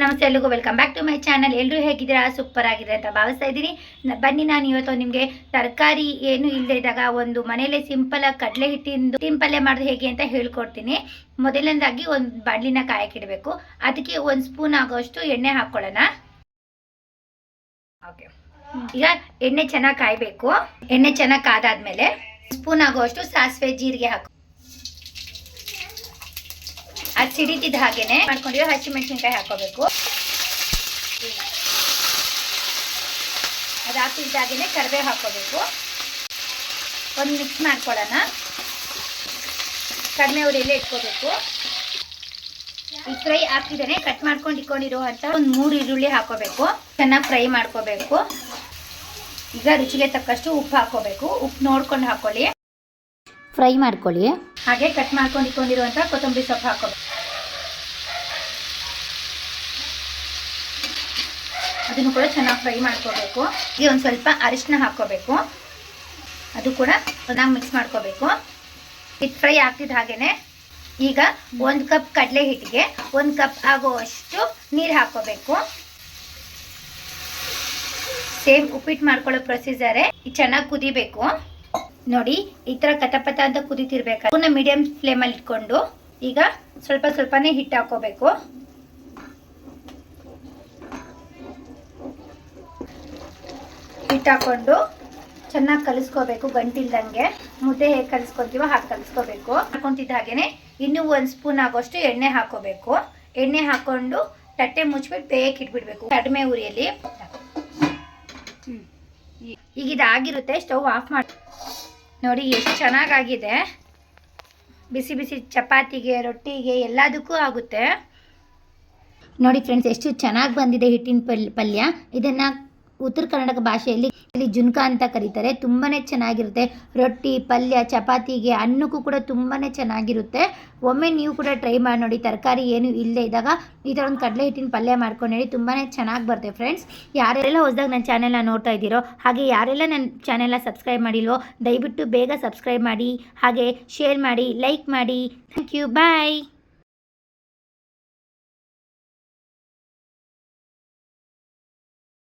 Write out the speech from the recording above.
ನಮಸ್ತೆ ಎಲ್ರಿಗೂ. Welcome back to my channel ಎಲ್ಲರೂ ಹೇಗಿದ್ದೀರಾ? ಸೂಪರ್ ಆಗಿದೆ ಅಂತ ಭಾವಿಸ್ತಾ ಇದ್ದೀನಿ. ಬನ್ನಿ, ನಾನು ಇವತ್ತು ನಿಮಗೆ ತರಕಾರಿ ಏನು ಇಲ್ಲದೆ ಇದ್ದಾಗ ಒಂದು ಮನೇಲೆ ಸಿಂಪಲ್ ಆಗಿ ಕಡಲೆ ಹಿಟ್ಟಿಂದು ಪಲ್ಯ ಮಾಡೋದು ಹೇಗೆ ಅಂತ ಹೇಳ್ಕೊಡ್ತೀನಿ. ಮೊದಲನೇದಾಗಿ ಒಂದು ಬಾಣಲಿನ ಕಾಯಕ್ಕಿಡಬೇಕು ಅದಕ್ಕೆ ಒಂದು ಸ್ಪೂನ್ ಆಗೋಷ್ಟು ಎಣ್ಣೆ ಹಾಕ್ಕೊಳ್ಳೋಣ ಓಕೆ ಈಗ ಎಣ್ಣೆ ಚೆನ್ನಾಗಿ ಕಾಯಬೇಕು. ಎಣ್ಣೆ ಚೆನ್ನಾಗಿ ಕಾದಾದ್ಮೇಲೆ ಸ್ಪೂನ್ ಆಗೋಷ್ಟು ಸಾಸಿವೆ, ಜೀರಿಗೆ ಹಾಕು ಅದು ಸಿಡಿತಿದ್ದ ಹಾಗೇನೆ ಮಾಡ್ಕೊಂಡಿರೋ ಹಸಿಮೆಣಸಿನ್ಕಾಯಿ ಹಾಕೋಬೇಕು ಅದು ಹಾಕಿದ್ದಾಗೇನೆ ಕರಿಬೇವು ಹಾಕೋಬೇಕು ಒಂದು ಮಿಕ್ಸ್ ಮಾಡ್ಕೊಳ್ಳೋಣ. ಕಡಿಮೆ ಉರಿಯಲ್ಲೇ ಇಟ್ಕೋಬೇಕು. ಈ ಫ್ರೈ ಹಾಕಿದ್ದೇನೆ ಕಟ್ ಮಾಡ್ಕೊಂಡು ಇಟ್ಕೊಂಡಿರೋ ಅಂತ ಒಂದು ಮೂರು ಈರುಳ್ಳಿ ಹಾಕೋಬೇಕು ಚೆನ್ನಾಗಿ ಫ್ರೈ ಮಾಡ್ಕೋಬೇಕು. ಈಗ ರುಚಿಗೆ ತಕ್ಕಷ್ಟು ಉಪ್ಪು ಹಾಕೋಬೇಕು ಉಪ್ಪು ನೋಡ್ಕೊಂಡು ಹಾಕೊಳ್ಳಿ ಫ್ರೈ ಮಾಡ್ಕೊಳ್ಳಿ. ಹಾಗೆ ಕಟ್ ಮಾಡ್ಕೊಂಡು ಇಟ್ಕೊಂಡಿರುವಂಥ ಕೊತ್ತಂಬರಿ ಸೊಪ್ಪು ಹಾಕೋಬೇಕು ಅದನ್ನು ಕೂಡ ಚೆನ್ನಾಗಿ ಫ್ರೈ ಮಾಡ್ಕೋಬೇಕು. ಈಗ ಒಂದು ಸ್ವಲ್ಪ ಅರಿಶಿನ ಹಾಕ್ಕೋಬೇಕು. ಅದು ಕೂಡ ಚೆನ್ನಾಗಿ ಮಿಕ್ಸ್ ಮಾಡ್ಕೋಬೇಕು. ಇದು ಫ್ರೈ ಆಗ್ತಿದ್ದ ಹಾಗೇನೆ ಈಗ ಒಂದು ಕಪ್ ಕಡಲೆ ಹಿಟ್ಟಿಗೆ ಒಂದು ಕಪ್ ಆಗುವಷ್ಟು ನೀರು ಹಾಕ್ಕೋಬೇಕು. ಸೇಮ್ ಉಪ್ಪಿಟ್ಟು ಮಾಡ್ಕೊಳ್ಳೋ ಪ್ರೊಸೀಜರೇ ಚೆನ್ನಾಗಿ ಕುದಿಬೇಕು. ನೋಡಿ, ಈ ಥರ ಕಥಪಥ ಅಂತ ಕುದಿತಿರ್ಬೇಕು ಅದನ್ನ ಮೀಡಿಯಂ ಫ್ಲೇಮಲ್ಲಿ ಇಟ್ಕೊಂಡು ಈಗ ಸ್ವಲ್ಪ ಸ್ವಲ್ಪನೇ ಹಿಟ್ಟು ಹಾಕೋಬೇಕು ಹಿಟ್ಟು ಹಾಕೊಂಡು ಚೆನ್ನಾಗಿ ಕಲಿಸ್ಕೋಬೇಕು, ಗಂಟಿಲ್ದಂಗೆ. ಮುದ್ದೆ ಹೇಗೆ ಕಲಿಸ್ಕೊತೀವೋ ಹಾಗೆ ಕಲಿಸ್ಕೋಬೇಕು. ಹಾಕೊತಿದ್ದ ಹಾಗೆಯೇ ಇನ್ನೂ ಒಂದು ಸ್ಪೂನ್ ಆಗೋಷ್ಟು ಎಣ್ಣೆ ಹಾಕೋಬೇಕು. ಎಣ್ಣೆ ಹಾಕೊಂಡು ತಟ್ಟೆ ಮುಚ್ಚಿಬಿಟ್ಟು ಬೇಯಕ್ಕೆ ಇಟ್ಬಿಡ್ಬೇಕು. ಕಡಿಮೆ ಉರಿಯಲ್ಲಿ. ಈಗ ಇದಾಗಿರುತ್ತೆ, ಸ್ಟವ್ ಆಫ್ ಮಾಡಿ ನೋಡಿ ಎಷ್ಟು ಚೆನ್ನಾಗಾಗಿದೆ. ಬಿಸಿ ಬಿಸಿ ಚಪಾತಿಗೆ, ರೊಟ್ಟಿಗೆ ಎಲ್ಲದಕ್ಕೂ ಆಗುತ್ತೆ. ನೋಡಿ ಫ್ರೆಂಡ್ಸ್, ಎಷ್ಟು ಚೆನ್ನಾಗಿ ಬಂದಿದೆ ಹಿಟ್ಟಿನ ಪಲ್ ಪಲ್ಯ. ಇದನ್ನು ಉತ್ತರ ಕರ್ನಾಟಕ ಭಾಷೆಯಲ್ಲಿ ಇಲ್ಲಿ ಜುನ್ಕ ಅಂತ ಕರೀತಾರೆ. ತುಂಬಾ ಚೆನ್ನಾಗಿರುತ್ತೆ. ರೊಟ್ಟಿ, ಪಲ್ಯ, ಚಪಾತಿಗೆ ಅನ್ನಕ್ಕೂ ಕೂಡ ತುಂಬಾ ಚೆನ್ನಾಗಿರುತ್ತೆ. ಒಮ್ಮೆ ನೀವು ಕೂಡ ಟ್ರೈ ಮಾಡಿ ನೋಡಿ. ತರಕಾರಿ ಏನು ಇಲ್ಲದೆ ಇದ್ದಾಗ ಈ ಥರ ಒಂದು ಕಡಲೆ ಹಿಟ್ಟಿನ ಪಲ್ಯ ಮಾಡ್ಕೊಂಡು ಹೇಳಿ ತುಂಬಾ ಚೆನ್ನಾಗಿ ಬರುತ್ತೆ ಫ್ರೆಂಡ್ಸ್. ಯಾರೆಲ್ಲ ಹೊಸದಾಗ ನನ್ನ ಚಾನೆಲ್ನ ನೋಡ್ತಾ ಇದ್ದೀರೋ, ಹಾಗೆ ಯಾರೆಲ್ಲ ನನ್ನ ಚಾನೆಲ್ನ ಸಬ್ಸ್ಕ್ರೈಬ್ ಮಾಡಿಲ್ವೋ, ದಯವಿಟ್ಟು ಬೇಗ ಸಬ್ಸ್ಕ್ರೈಬ್ ಮಾಡಿ, ಹಾಗೆ ಶೇರ್ ಮಾಡಿ, ಲೈಕ್ ಮಾಡಿ. Thank you. ಬಾಯ್.